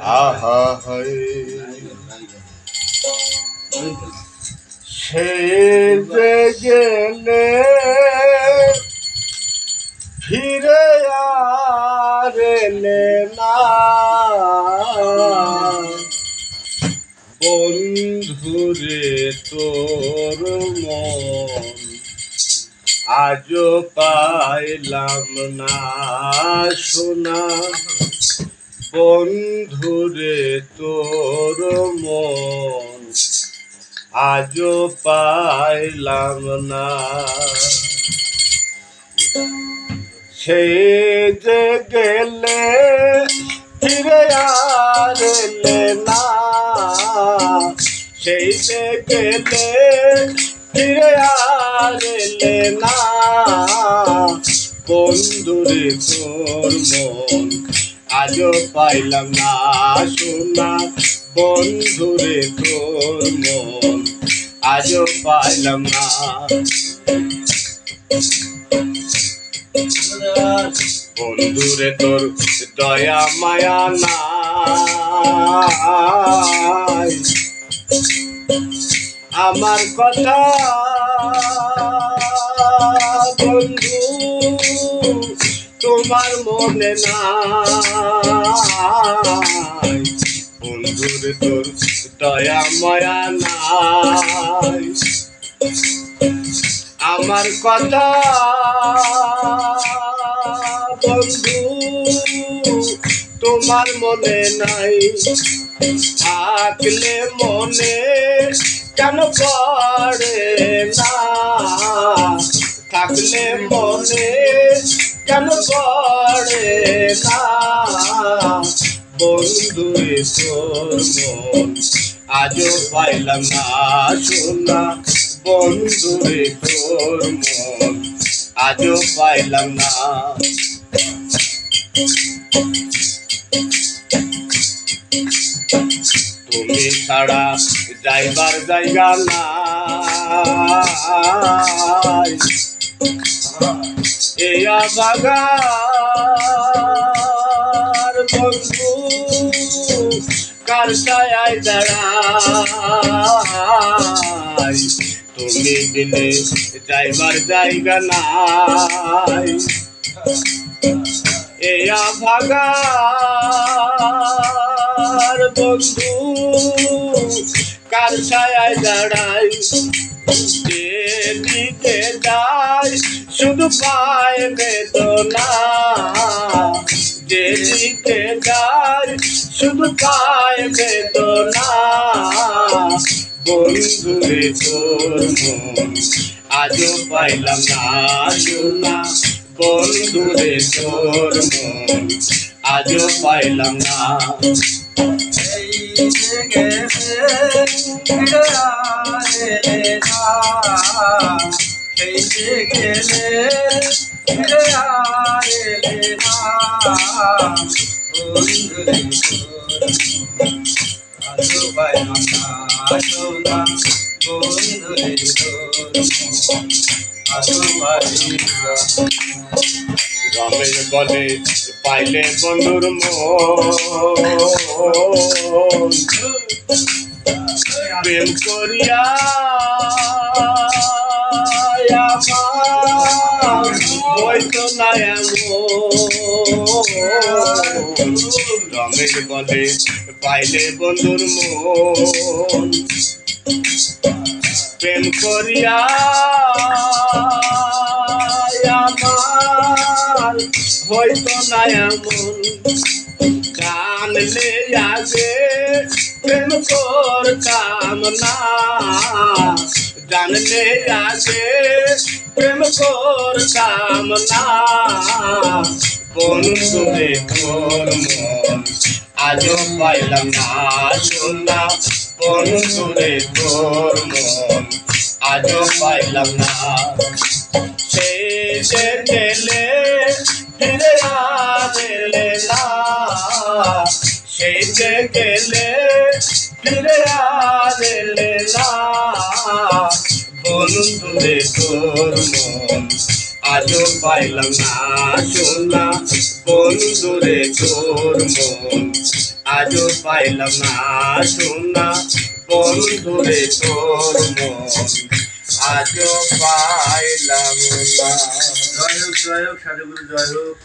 আহা সে গেলে ফিরে আর না। বন্ধুরে তোর মন আজও পাইলাম না শোনা বন্ধুরে তোর মন আজও পাইলাম না। সে যে গেলে ফিরে আর না। সেই যে গেলে ফিরে আর না। বন্ধুরে তোর মন আজও পাইলাম না শোনা বন্ধুরে তোর মন। আজও পাইলাম না। বন্ধুরে তোর দয়া, মায়া নাই। আমার কথা বন্ধু তোমার মনে নাই। বন্ধুরে তোর দয়া, মায়া নাই। আমার কথা বন্ধু, তোমার মনে নাই। থাকলে মনে কেন পড়ে না? থাকলে মনে কেন পড়ে না? বন্ধু তোর আজও পাইলাম না শোনা। বন্ধু তোর মন, আজও পাইলাম না। তুমি ছাড়া যাইবার জায়গা নাই। এয়া বাগার বন্ধু, কার ছায় দাঁড়াই? তুমি দিলে যাইবার জায়গা নাই। এয়া ভাগার বন্ধু, কার ছায় দাঁড়াই? দিতে যাই শুধু পায় বেদনা। দিতে যাই, শুধু পায় বেদনা। বন্ধু রে তোর মন, আজও পাইলাম না বন্ধু রে তোর মন, আজও পাইলাম না। রমেশ বলে পাইলে বন্ধুর মন করিয়া হয়তো না এমন রমেশ বলে পাইলে বন্ধুর মন প্রেম করিয়া আমার হয়তো না এমন জানলে আগে প্রেম করতাম না জানলে আগে প্রেম করতাম না বন্ধু রে তোর মন, আজও পাইলাম না শোনা বন্ধু রে তোর মন, আজও পাইলাম না। সে গেলে ফিরে আলে না। সেই গেলে ফিরে আলে না। বন্ধু রে তোর মন আজও পাইলাম না সোনা বন্ধুরে তোর মন আজও পাইলাম না সোনা বন্ধুরে তোর মন আজও পাইলাম না। জয় হোক জয় হোক, সাধুগুরু, জয় হোক।